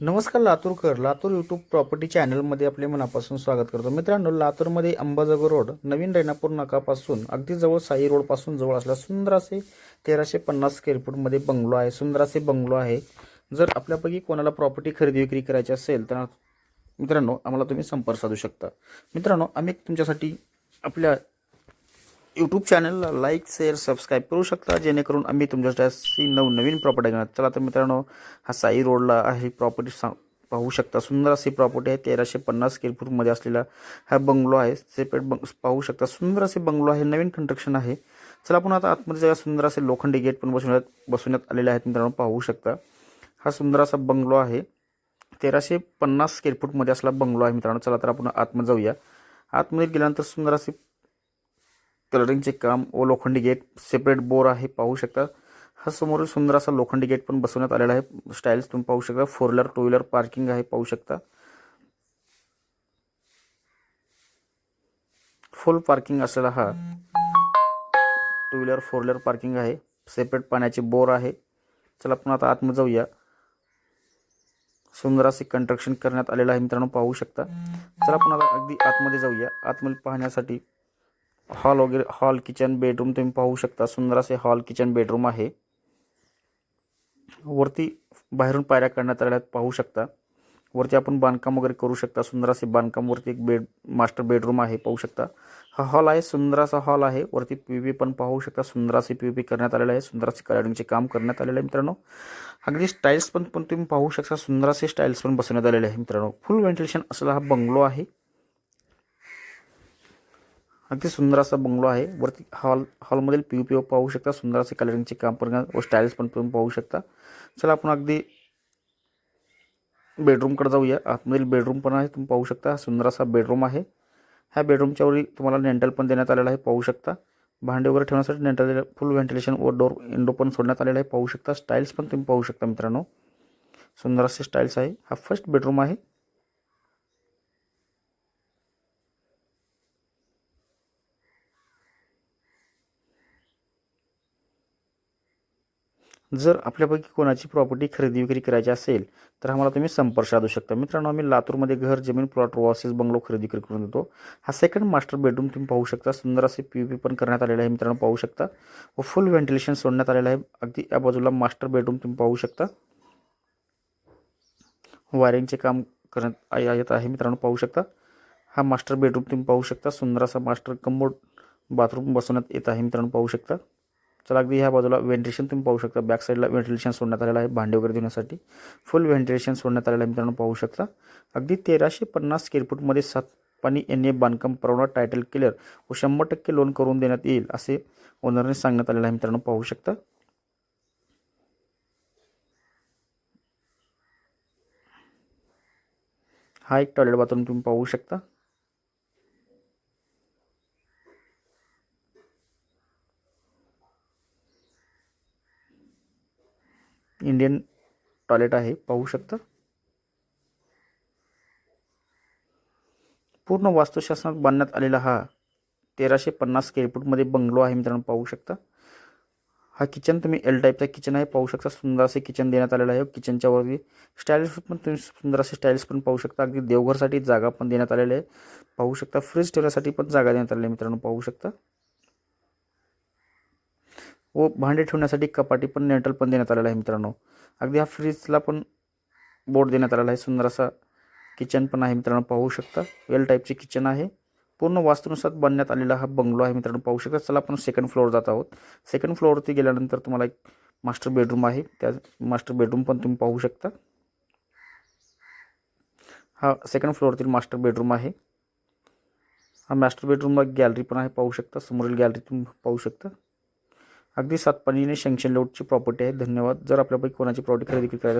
नमस्कार Laturkar Latur YouTube property चॅनलमध्ये आपले मनापासून स्वागत करतो. मित्रांनो लातूरमध्ये अंबाजोगाई रोड नवीन रेणापूर नाकापासून अगदी जवळ साई रोडपासून जवळ असला सुंदर असे तेराशे पन्नास स्क्वेअर फूटमध्ये बंगलो आहे. सुंदर असे बंगलो आहे. जर आपल्यापैकी कोणाला प्रॉपर्टी खरेदी विक्री करायची असेल तर मित्रांनो आम्हाला तुम्ही संपर्क साधू शकता. मित्रांनो आम्ही तुमच्यासाठी आपल्या यूट्यूब चॅनलला लाईक शेअर सबस्क्राईब करू शकता. जेणेकरून आम्ही तुमच्यासाठी नवनवीन प्रॉपर्टी घेणार. चला तर मित्रांनो हा साई रोडला आहे प्रॉपर्टी सा पाहू शकता. सुंदर अशी प्रॉपर्टी आहे. तेराशे पन्नास स्क्वेअर फूटमध्ये असलेला हा बंगलो आहे. सेपरेट बंग पाहू शकता. सुंदर असे बंगलो आहे. नवीन कंस्ट्रक्शन आहे. चला आपण आता आतमध्ये जाऊया. सुंदर असे लोखंडी गेट पण बसवण्यात बसवण्यात आलेले आहेत मित्रांनो. पाहू शकता. हा सुंदर असा बंगलो आहे. तेराशे पन्नास स्क्वेअर फूटमध्ये असला बंगलो आहे मित्रांनो. चला तर आपण आतमध्ये जाऊया. आतमध्ये गेल्यानंतर सुंदर असे कलरिंगचे काम व लोखंडी गेट सेपरेट बोर आहे पाहू शकता. हा समोरील सुंदर असा लोखंडी गेट पण बसवण्यात आलेला आहे. स्टाईल्स तुम्ही पाहू शकता. Four wheeler two wheeler parking आहे पाहू शकता. फुल पार्किंग असलेला हा two wheeler four wheeler parking आहे. सेपरेट पाण्याचे बोर आहे. चला आपण आता आतमध्ये जाऊया. सुंदर असे कंस्ट्रक्शन करण्यात आलेलं आहे मित्रांनो पाहू शकता. चला आपण आता अगदी आतमध्ये जाऊया. आतमध्ये पाहण्यासाठी हॉल वगैरे हॉल किचन बेडरूम तुम्ही पाहू शकता. सुंदर असे हॉल किचन बेडरूम आहे. वरती बाहेरून पायऱ्या काढण्यात आल्या आहेत पाहू शकता. वरती आपण बांधकाम वगैरे करू शकता. सुंदर असे बांधकाम वरती एक बेड मास्टर बेडरूम आहे पाहू शकता. हा हॉल आहे सुंदर असा हॉल आहे. वरती पी व्ही पण पाहू शकता. सुंदर असे पी व्ही करण्यात आलेलं आहे. सुंदर असे कलरिंगचे काम करण्यात आलेलं आहे मित्रांनो. अगदी स्टाईल्स पण पण तुम्ही पाहू शकता. सुंदर असे स्टाईल्स पण बसवण्यात आलेले आहे मित्रांनो. फुल व्हेंटिलेशन असलेला हा बंगलो आहे. अगदी सुंदर असा बंगलो आहे. वरती हॉल हॉलमधील पी पी पाहू शकता. सुंदर असे कलरिंगचे काम पण व स्टाईल्स पण तुम्ही पाहू शकता. चला आपण अगदी बेडरूमकडे जाऊया. आतमधील बेडरूम पण आहे. तुम्ही पाहू शकता. सुंदर असा बेडरूम आहे. ह्या बेडरूमच्या वरी तुम्हाला नेंटल पण देण्यात आलेला आहे. पाहू शकता. भांडे वगैरे ठेवण्यासाठी नेंटल फुल व्हेंटिलेशन व डोर विंडो पण सोडण्यात आलेला आहे. पाहू शकता. स्टाईल्स पण तुम्ही पाहू शकता मित्रांनो. सुंदर असे स्टाईल्स आहे. हा फर्स्ट बेडरूम आहे. जर आपल्यापैकी कोणाची प्रॉपर्टी खरेदी विक्री करायची असेल तर आम्हाला तुम्ही संपर्क साधू शकता. मित्रांनो आम्ही लातूरमध्ये घर जमीन प्लॉट वॉसेस बंगलो खरेदी विक्री करून देतो. हा सेकंड मास्टर बेडरूम तुम्ही पाहू शकता. सुंदर असे पी पी पण करण्यात आलेलं आहे मित्रांनो पाहू शकता. व फुल व्हेंटिलेशन सोडण्यात आलेलं आहे. अगदी या बाजूला मास्टर बेडरूम तुम्ही पाहू शकता. वायरिंगचे काम करण्यात येत आहे मित्रांनो पाहू शकता. हा मास्टर बेडरूम तुम्ही पाहू शकता. सुंदर असा मास्टर कमोड बाथरूम बसवण्यात येत आहे मित्रांनो पाहू शकता. चला अगदी ह्या बाजूला व्हेंटिलेशन तुम्ही पाहू शकता. बॅक साईडला व्हेंटिलेशन सोडण्यात आलेलं आहे भांडे वगैरे धुण्यासाठी. फुल व्हेंटिलेशन सोडण्यात आलेलं आहे मित्रांनो पाहू शकता. अगदी तेराशे पन्नास स्क्वेअर फूटमध्ये सात पाणी एन ए बांधकाम परवाना टायटल क्लिअर व शंभर टक्के लोन करून देण्यात येईल असे ओनरने सांगण्यात आलेलं आहे मित्रांनो पाहू शकता. हा एक टॉयलेट बाथरूम तुम्ही पाहू शकता. इंडियन टॉयलेट आहे पाहू शकता. पूर्ण वास्तुशासनात बांधण्यात आलेला हा तेराशे पन्नास स्क्वेअर फूटमध्ये बंगलो आहे मित्रांनो पाहू शकता. हा किचन तुम्ही एल टाईपचा किचन आहे पाहू शकता. सुंदर असे किचन देण्यात आलेलं आहे. किचनच्या वरती स्टाईल्स पण तुम्ही सुंदर असे स्टाईल्स पण पाहू शकता. अगदी देवघरसाठी जागा पण देण्यात आलेली आहे. पाहू शकता. फ्रीज ठेवण्यासाठी पण जागा देण्यात आलेली आहे मित्रांनो पाहू शकता. व भांडे ठेवण्यासाठी कपाटी पण नेटल पण देण्यात आलेला आहे मित्रांनो. अगदी हा फ्रीजला पण बोर्ड देण्यात आलेला आहे. सुंदर असा किचन पण आहे मित्रांनो पाहू शकता. वेल टाईपचे किचन आहे. पूर्ण वास्तूनुसार बांधण्यात आलेला हा बंगलो आहे मित्रांनो पाहू शकता. चला आपण सेकंड फ्लोअर जात आहोत. सेकंड फ्लोअरवरती गेल्यानंतर तुम्हाला एक मास्टर बेडरूम आहे. त्या मास्टर बेडरूम पण तुम्ही पाहू शकता. हा सेकंड फ्लोअरतील मास्टर बेडरूम आहे. हा मास्टर बेडरूमला गॅलरी पण आहे पाहू शकता. समोरील गॅलरी तुम्ही पाहू शकता. अगदी सातपाणीने शंक्शन लोटची प्रॉपर्टी आहे. धन्यवाद. जर आपल्यापैकी कोणाची प्रॉपर्टी खरेदी करायची